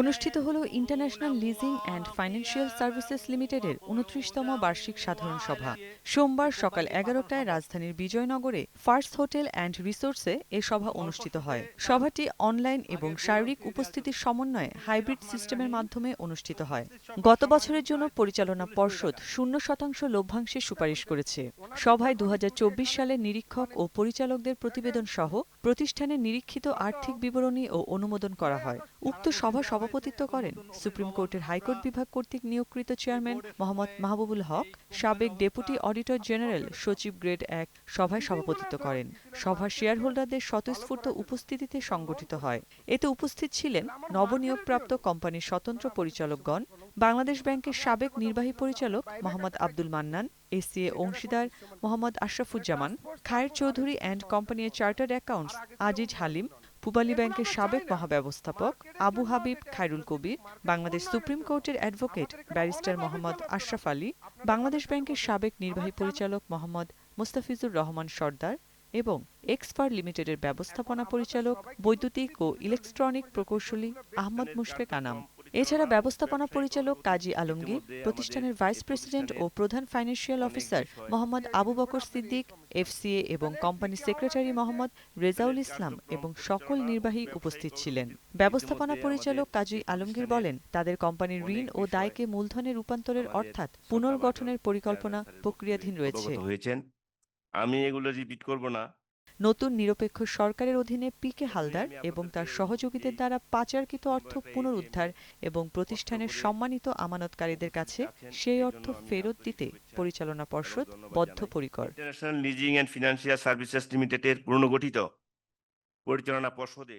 অনুষ্ঠিত হল international leasing and financial services লিমিটেডের উনত্রিশতম বার্ষিক সাধারণ সভা। সোমবার সকাল এগারোটায় রাজধানীর বিজয়নগরে ফার্স্ট হোটেল অ্যান্ড রিসোর্সে এ সভা অনুষ্ঠিত হয়। সভাটি অনলাইন এবং শারীরিক উপস্থিতির সমন্বয়ে হাইব্রিড সিস্টেমের মাধ্যমে অনুষ্ঠিত হয়। গত বছরের জন্য পরিচালনা পর্ষদ শূন্য শতাংশ লভ্যাংশের সুপারিশ করেছে। সভায় চব্বিশ সালের নিরীক্ষক ও পরিচালকদের প্রতিবেদন সহ প্রতিষ্ঠানের নিরীক্ষিত আর্থিক বিবরণী ও অনুমোদন করা হয়। উক্ত সভা সভাপতিত্ব করেন সুপ্রিম কোর্টের হাইকোর্ট বিভাগ কর্তৃক নিয়োগকৃত চেয়ারম্যান মোহাম্মদ মাহবুবুল হক, সাবেক ডেপুটি অডিটর জেনারেল সচিব গ্রেড এক সভায় সভাপতিত্ব করেন। সভার শেয়ার হোল্ডারদের স্বতঃস্ফূর্ত উপস্থিতিতে সংগঠিত হয়। এতে উপস্থিত ছিলেন নবনিয়োগপ্রাপ্ত কোম্পানির স্বতন্ত্র পরিচালকগণ, বাংলাদেশ ব্যাংকের সাবেক নির্বাহী পরিচালক মোহাম্মদ আব্দুল মান্নান এসিএ অংশীদার মোহাম্মদ আশরাফুজ্জামান, খায়ের চৌধুরী অ্যান্ড কোম্পানির চার্টার্ড অ্যাকাউন্টস আজিজ হালিম পূবালী ব্যাংকের সাবেক মহাব্যবস্থাপক আবু হাবিব খায়রুল কবির, বাংলাদেশ সুপ্রিম কোর্টের অ্যাডভোকেট ব্যারিস্টার মোহাম্মদ আশরাফ আলী, বাংলাদেশ ব্যাংকের সাবেক নির্বাহী পরিচালক মোহাম্মদ মুস্তাফিজুর রহমান সর্দার এবং এক্সপার লিমিটেডের ব্যবস্থাপনা পরিচালক বৈদ্যুতিক ও ইলেকট্রনিক প্রকৌশলী আহমদ মুশফেক আনাম। এছাড়া ব্যবস্থাপনা পরিচালক কাজী আলমগীর, প্রতিষ্ঠানের ভাইস প্রেসিডেন্ট ও প্রধান financial officer Mohammad Abu Bakar Siddique, FCA এবং কোম্পানি সেক্রেটারি মোহাম্মদ রেজাউল ইসলাম এবং সকল নির্বাহী উপস্থিত ছিলেন। ব্যবস্থাপনা পরিচালক কাজী আলমগীর বলেন, তাদের কোম্পানির ঋণ ও দায়কে মূলধনে রূপান্তরের অর্থাৎ পুনর্গঠনের পরিকল্পনা প্রক্রিয়াধীন রয়েছে। আমি এগুলো রিপিট করব না। নতুন নিরপেক্ষ সরকারের অধীনে পি কে হালদার এবং তার সহযোগীদের দ্বারা পাচারকৃত অর্থ পুনরুদ্ধার এবং প্রতিষ্ঠানের সম্মানিত আমানতকারীদের কাছে সেই অর্থ ফেরত দিতে পরিচালনা পর্ষদ বদ্ধপরিকর। International leasing and financial services লিমিটেডের পুনর্গঠিত পরিচালনা পর্ষদে